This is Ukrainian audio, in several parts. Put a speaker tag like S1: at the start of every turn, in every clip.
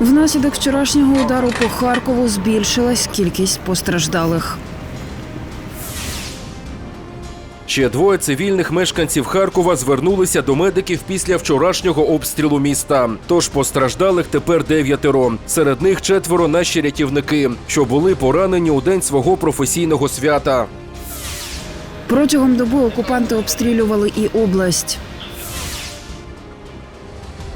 S1: Внаслідок вчорашнього удару по Харкову збільшилась кількість постраждалих.
S2: Ще двоє цивільних мешканців Харкова звернулися до медиків після вчорашнього обстрілу міста. Тож постраждалих тепер дев'ятеро. Серед них четверо наші рятівники, що були поранені у день свого професійного свята.
S1: Протягом доби окупанти обстрілювали і область.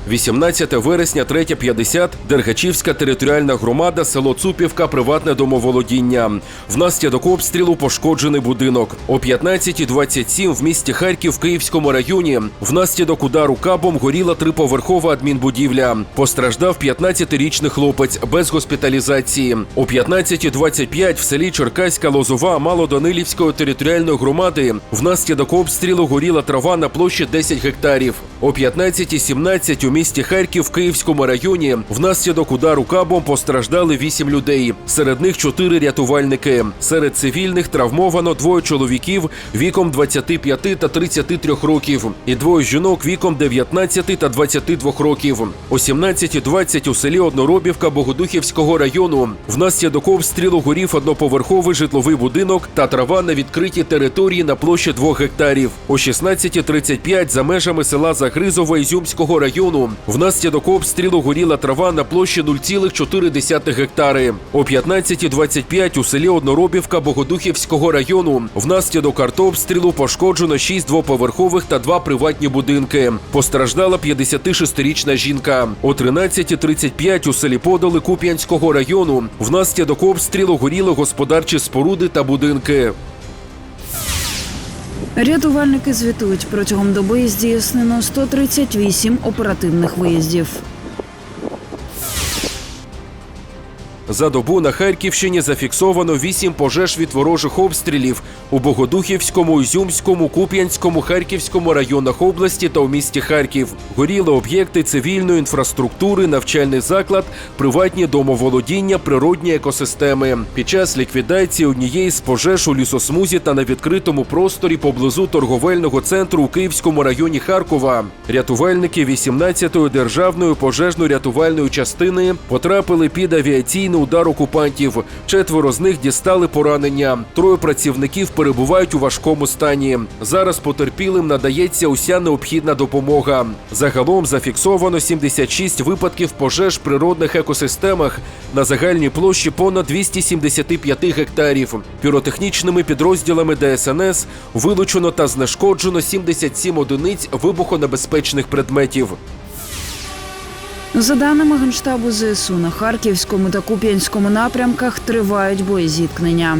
S2: 18 вересня, 3.50, Дергачівська територіальна громада, село Цупівка, приватне домоволодіння. Внаслідок обстрілу пошкоджений будинок. О 15.27 в місті Харків в Київському районі внаслідок удару кабом горіла триповерхова адмінбудівля. Постраждав 15-річний хлопець без госпіталізації. О 15.25 в селі Черкаська Лозова Малоданилівської територіальної громади внаслідок обстрілу горіла трава на площі 10 гектарів. О 15.17 у місті Харків в Київському районі внаслідок удару кабом постраждали 8 людей. Серед них 4 рятувальники. Серед цивільних травмовано двоє чоловіків віком 25 та 33 років і двоє жінок віком 19 та 22 років. О 17.20 у селі Одноробівка Богодухівського району внаслідок обстрілу горів одноповерховий житловий будинок та трава на відкритій території на площі 2 гектарів. О 16.35 за межами села Загризове Ізюмського району внаслідок обстрілу горіла трава на площі 0,4 гектари. О 15.25 у селі Одноробівка Богодухівського району внаслідок артобстрілу пошкоджено 6 двоповерхових та 2 приватні будинки. Постраждала 56-річна жінка. О 13.35 у селі Подоли Куп'янського району внаслідок обстрілу горіли господарчі споруди та будинки.
S1: Рятувальники звітують, протягом доби здійснено 138 оперативних виїздів.
S2: За добу на Харківщині зафіксовано 8 пожеж від ворожих обстрілів у Богодухівському, Ізюмському, Куп'янському, Харківському районах області та у місті Харків. Горіли об'єкти цивільної інфраструктури, навчальний заклад, приватні домоволодіння, природні екосистеми. Під час ліквідації однієї з пожеж у лісосмузі та на відкритому просторі поблизу торговельного центру у Київському районі Харкова. Рятувальники 18-ї державної пожежно-рятувальної частини потрапили під авіаційний удар окупантів. Четверо з них дістали поранення. Троє працівників перебувають у важкому стані. Зараз потерпілим надається уся необхідна допомога. Загалом зафіксовано 76 випадків пожеж в природних екосистемах на загальній площі понад 275 гектарів. Піротехнічними підрозділами ДСНС вилучено та знешкоджено 77 одиниць вибухонебезпечних предметів.
S1: За даними Генштабу ЗСУ, на Харківському та Куп'янському напрямках тривають боєзіткнення.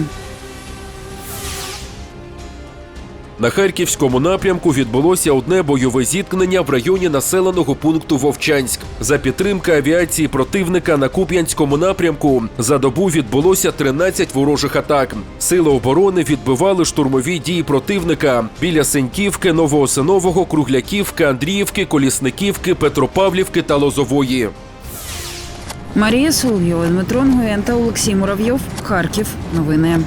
S2: На харківському напрямку відбулося одне бойове зіткнення в районі населеного пункту Вовчанськ. За підтримки авіації противника на Куп'янському напрямку за добу відбулося 13 ворожих атак. Сили оборони відбивали штурмові дії противника біля Сеньківки, Новоосинового, Кругляківки, Андріївки, Колісниківки, Петропавлівки та Лозової.
S1: Марія Соловйова, Нгуєн та Олексій Муравйов. Харків. Новини.